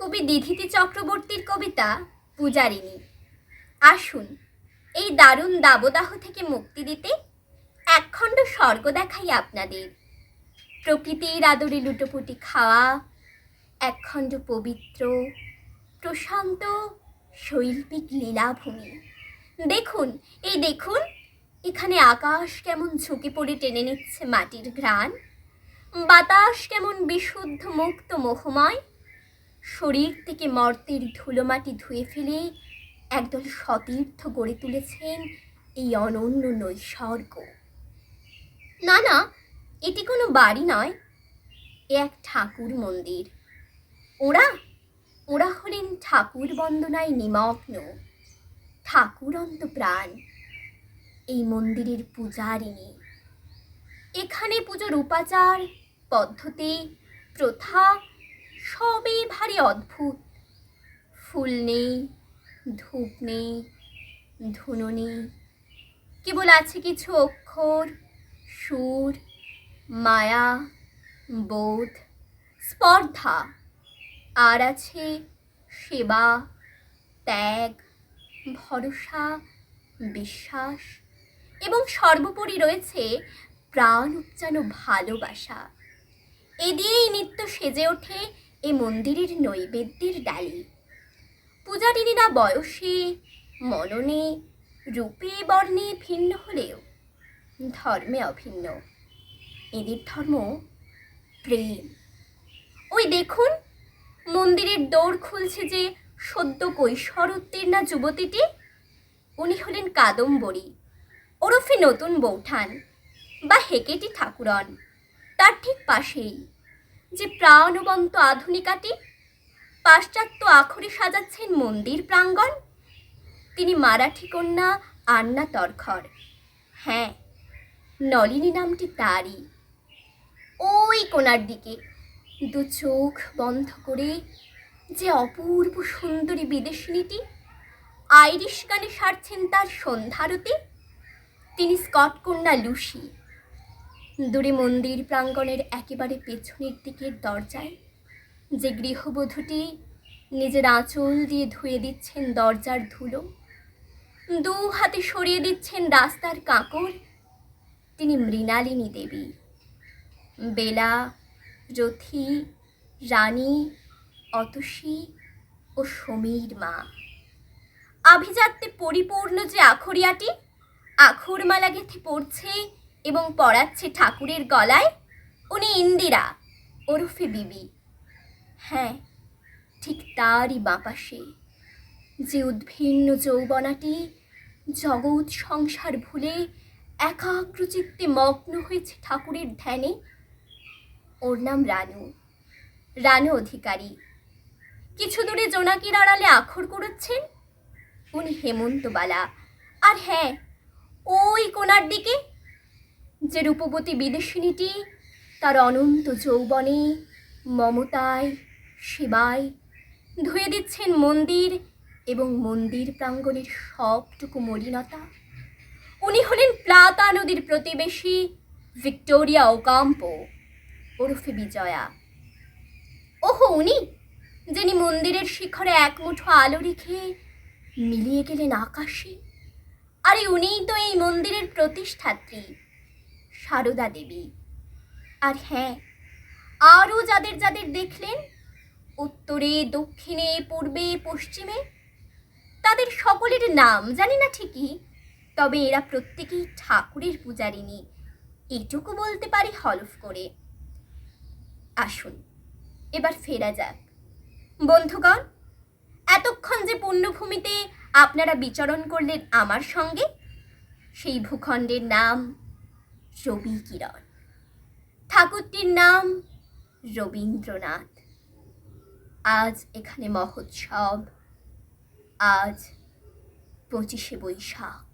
কবি দিধিতি চক্রবর্তীর কবিতা পূজারিণী। আসুন, এই দারুণ দাবদাহ থেকে মুক্তি দিতে একখণ্ড স্বর্গ দেখাই আপনাদের। প্রকৃতির আদরে লুটোপুটি খাওয়া, একখণ্ড পবিত্র, প্রশান্ত, শৈল্পিক লীলাভূমি। দেখুন, এই দেখুন, এখানে আকাশ কেমন ঝুঁকে পড়ে টেনে নিচ্ছে মাটির ঘ্রাণ। বাতাস কেমন বিশুদ্ধ মুক্ত মোহময়। শরীর থেকে মর্তের ধুলোমাটি ধুয়ে ফেলে একদল সতীর্থ গড়ে তুলেছেন এই অনন্য নৈসর্গ। না না, এটি কোনো বাড়ি নয়, এ এক ঠাকুর মন্দির। ওরা ওরা হলেন ঠাকুর বন্দনায় নিমগ্ন ঠাকুর অন্ত প্রাণ, এই মন্দিরের পূজারিণী। এখানে পুজোর উপাচার, পদ্ধতি, প্রথা সবই ভারী অদ্ভুত। ফুল নেই, ধূপ নেই, ধুনো নেই। কেবল আছে কিছু অক্ষর, সুর, মায়া, বোধ, স্পর্ধা। আর আছে সেবা, ত্যাগ, ভরসা, বিশ্বাস এবং সর্বোপরি রয়েছে প্রাণ উপচানো ভালোবাসা। এ দিয়েই নিত্য সেজে ওঠে এ মন্দিরের নৈবেদ্যের ডালি। পূজারীরা বয়সে, মননে, রূপে, বর্ণে ভিন্ন হলেও ধর্মে অভিন্ন। এদের ধর্ম প্রেম। ওই দেখুন, মন্দিরের দৌড় খুলছে যে সদ্য কৈশোর উত্তীর্ণা যুবতীটি। উনি হলেন কাদম্বরী, ওরফে নতুন বৌঠান বা হেকেটি ঠাকুরন। তার ঠিক পাশেই যে প্রাণবন্ত আধুনিকাটি পাশ্চাত্য আখরে সাজাচ্ছেন মন্দির প্রাঙ্গণ। তিনি মারাঠি কন্যা আন্না তরখর। হ্যাঁ নলিনী নামটি তারই। ওই কোনার দিকে দু চোখ বন্ধ করে যে অপূর্ব সুন্দরী বিদেশিনীটি আইরিশ গানে সারছেন তার সন্ধ্যারতি, তিনি স্কট কন্যা লুসি। দূরে মন্দির প্রাঙ্গণের একেবারে পেছনের দিকের দরজায়। যে গৃহবধূটি নিজের আঁচল দিয়ে ধুয়ে দিচ্ছেন দরজার ধুলো, দু হাতে সরিয়ে দিচ্ছেন রাস্তার কাঁকর তিনি মৃণালিনী দেবী। বেলা, রথী, রানী, অতসী ও সমীর মা। আভিজাত্যে পরিপূর্ণ যে আখরিয়াটি আখরমালা গেথে পড়ছে এবং পড়াচ্ছে ঠাকুরের গলায়, উনি ইন্দিরা, ওরফে বিবি। হ্যাঁ ঠিক তারই বাপাশে যে উদ্ভিন্ন যৌবনাটি জগৎ সংসার ভুলে একাগ্রচিত্তে মগ্ন হয়েছে ঠাকুরের ধ্যানে, ওর নাম রানু। রানু অধিকারী। কিছু দূরে জোনাকির আড়ালে আখর করেছেন, উনি হেমন্তবালা। আর হ্যাঁ ওই কোনার দিকে যে রূপবতী বিদেশিনীটি তার অনন্ত যৌবনে মমতায়, সেবায় ধুয়ে দিচ্ছেন মন্দির এবং মন্দির প্রাঙ্গণের সবটুকু মলিনতা। উনি হলেন প্লাতা নদীর প্রতিবেশী ভিক্টোরিয়া ওকাম্পো, ওরফে বিজয়া। ওহো, উনি, যিনি মন্দিরের শিখরে এক মুঠো আলো রেখে মিলিয়ে গেলেন আকাশে। আরে উনিই তো এই মন্দিরের প্রতিষ্ঠাত্রী। সারদা দেবী। আর হ্যাঁ আরও যাদের যাদের দেখলেন, উত্তরে, দক্ষিণে, পূর্বে, পশ্চিমে, তাদের সকলের নাম জানি না ঠিকই, তবে এরা প্রত্যেকেই ঠাকুরের পূজারিণী। এটুকু বলতে পারি হলফ করে। আসুন, এবার ফেরা যাক। বন্ধুগণ, এতক্ষণ যে পুণ্যভূমিতে আপনারা বিচরণ করলেন আমার সঙ্গে, সেই ভূখণ্ডের নাম রবি কিরণ ঠাকুরটির নাম রবীন্দ্রনাথ। আজ এখানে মহোৎসব। আজ পঁচিশে বৈশাখ।